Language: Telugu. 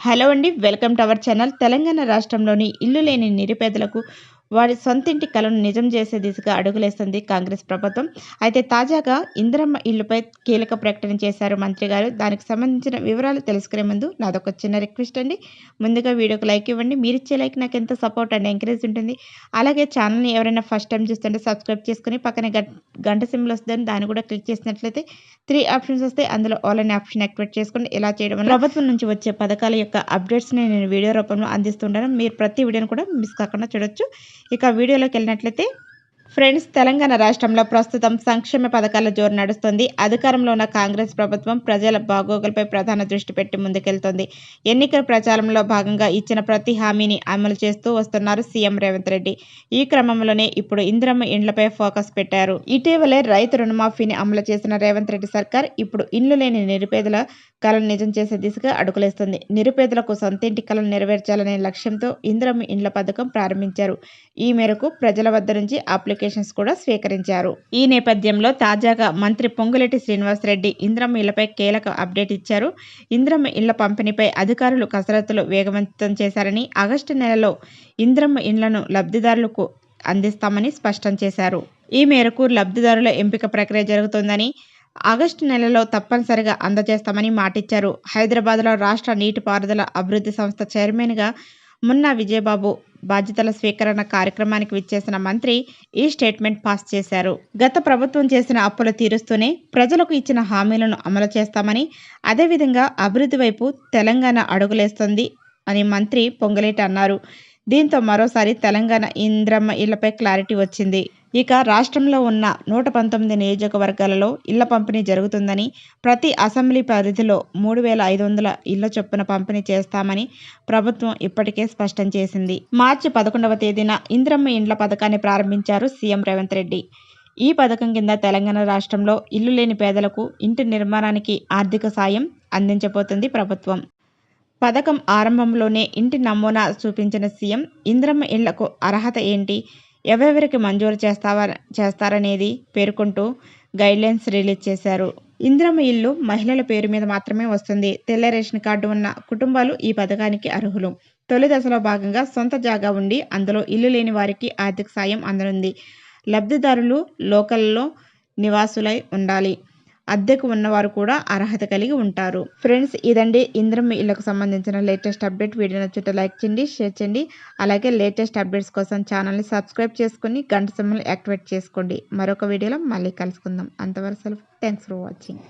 హలో అండి welcome to our channel. Telangana రాష్ట్రంలోని ఇల్లు లేని నిరుపేదలకు వారి సొంతింటి కలను నిజం చేసే దిశగా అడుగులేస్తుంది కాంగ్రెస్ ప్రభుత్వం. అయితే తాజాగా ఇందిరమ్మ ఇల్లుపై కీలక ప్రకటన చేశారు మంత్రి గారు. దానికి సంబంధించిన వివరాలు తెలుసుకునే ముందు నాదొక చిన్న రిక్వెస్ట్ అండి. ముందుగా వీడియోకి లైక్ ఇవ్వండి. మీరు ఇచ్చే లైక్ నాకు ఎంత సపోర్ట్ అండ్ ఎంకరేజ్ ఉంటుంది. అలాగే ఛానల్ని ఎవరైనా ఫస్ట్ టైం చూస్తుంటే సబ్స్క్రైబ్ చేసుకుని పక్కనే గంట సింబల్ వస్తుందని దాన్ని కూడా క్లిక్ చేసినట్లయితే త్రీ ఆప్షన్స్ వస్తే అందులో ఆల్ అనే ఆప్షన్ యాక్టివేట్ చేసుకుని ఇలా చేయడం వల్ల ప్రభుత్వం నుంచి వచ్చే పథకాల యొక్క అప్డేట్స్ని నేను వీడియో రూపంలో అందిస్తుంటాను. మీరు ప్రతి వీడియోని కూడా మిస్ కాకుండా చూడొచ్చు. ఇక వీడియోలోకి వెళ్ళినట్లయితే ఫ్రెండ్స్ తెలంగాణ రాష్ట్రంలో ప్రస్తుతం సంక్షేమ పథకాల జోరు నడుస్తుంది. అధికారంలో ఉన్న కాంగ్రెస్ ప్రభుత్వం ప్రజల బాగోగులపై ప్రధాన దృష్టి పెట్టి ముందుకెళ్తోంది. ఎన్నికల ప్రచారంలో భాగంగా ఇచ్చిన ప్రతి హామీని అమలు చేస్తూ వస్తున్నారు సీఎం రేవంత్ రెడ్డి. ఈ క్రమంలోనే ఇప్పుడు ఇంద్రమ్మ ఇండ్లపై ఫోకస్ పెట్టారు. ఇటీవలే రైతు రుణమాఫీని అమలు చేసిన రేవంత్ రెడ్డి సర్కార్ ఇప్పుడు ఇండ్లు లేని నిరుపేదల కళను నిజం చేసే దిశగా అడుగులేస్తుంది. నిరుపేదలకు సొంతింటి కళను నెరవేర్చాలనే లక్ష్యంతో ఇంద్రమ్మ ఇండ్ల పథకం ప్రారంభించారు. ఈ మేరకు ప్రజల వద్ద నుంచి అప్లికేషన్ అప్లికేషన్స్ కూడా స్వీకరించారు. ఈ నేపథ్యంలో తాజాగా మంత్రి పొంగులెట్టి శ్రీనివాసరెడ్డి ఇంద్రమ్మ ఇళ్ళపై కీలక అప్డేట్ ఇచ్చారు. ఇంద్రమ్మ ఇళ్ళ పంపిణీపై అధికారులు కసరత్తులు వేగవంతం చేశారని ఆగస్టు నెలలో ఇంద్రమ్మ ఇళ్ళను లబ్ధిదారులకు అందిస్తామని స్పష్టం చేశారు. ఈ మేరకు లబ్ధిదారుల ఎంపిక ప్రక్రియ జరుగుతుందని ఆగస్టు నెలలో తప్పనిసరిగా అందజేస్తామని మాటిచ్చారు. హైదరాబాద్లో రాష్ట్ర నీటిపారుదల అభివృద్ధి సంస్థ చైర్మన్గా మున్నా విజయబాబు బాధ్యతల స్వీకరణ కార్యక్రమానికి విచ్చేసిన మంత్రి ఈ స్టేట్మెంట్ పాస్ చేశారు. గత ప్రభుత్వం చేసిన అప్పులు తీరుస్తూనే ప్రజలకు ఇచ్చిన హామీలను అమలు చేస్తామని అదేవిధంగా అభివృద్ధి వైపు తెలంగాణ అడుగులేస్తుంది అని మంత్రి పొంగలేటి అన్నారు. దీంతో మరోసారి తెలంగాణ ఇంద్రమ్మ ఇళ్ళపై క్లారిటీ వచ్చింది. ఇక రాష్ట్రంలో ఉన్న నూట పంతొమ్మిది నియోజకవర్గాలలో ఇళ్ళ పంపిణీ జరుగుతుందని ప్రతి అసెంబ్లీ పరిధిలో మూడు వేల ఐదు వందల ఇళ్ళ చొప్పున పంపిణీ చేస్తామని ప్రభుత్వం ఇప్పటికే స్పష్టం చేసింది. మార్చి పదకొండవ తేదీన ఇంద్రమ్మ ఇండ్ల పథకాన్ని ప్రారంభించారు సీఎం రేవంత్ రెడ్డి. ఈ పథకం కింద తెలంగాణ రాష్ట్రంలో ఇల్లు లేని పేదలకు ఇంటి నిర్మాణానికి ఆర్థిక సాయం అందించబోతుంది ప్రభుత్వం. పథకం ఆరంభంలోనే ఇంటి నమూనా చూపించిన సీఎం ఇంద్రమ్మ ఇళ్ళకు అర్హత ఏంటి? ఎవరెవరికి మంజూరు చేస్తావా చేస్తారనేది పేర్కొంటూ గైడ్లైన్స్ రిలీజ్ చేశారు. ఇంద్రమ్మ ఇల్లు మహిళల పేరు మీద మాత్రమే వస్తుంది. తెల్ల రేషన్ కార్డు ఉన్న కుటుంబాలు ఈ పథకానికి అర్హులు. తొలి దశలో భాగంగా సొంత జాగా ఉండి అందులో ఇల్లు లేని వారికి ఆర్థిక సాయం అందనుంది. లబ్ధిదారులు లోకల్లో నివాసులై ఉండాలి. అద్దెకు ఉన్నవారు కూడా అర్హత కలిగి ఉంటారు. ఫ్రెండ్స్ ఇదండి ఇంద్రమ్మ ఇళ్ళకు సంబంధించిన లేటెస్ట్ అప్డేట్. వీడియో నచ్చితే లైక్ చేయండి షేర్ చేయండి. అలాగే లేటెస్ట్ అప్డేట్స్ కోసం ఛానల్ని సబ్స్క్రైబ్ చేసుకుని గంట సమయంలో యాక్టివేట్ చేసుకోండి. మరొక వీడియోలో మళ్ళీ కలుసుకుందాం. అంతవరకు సెలవు. Thanks for watching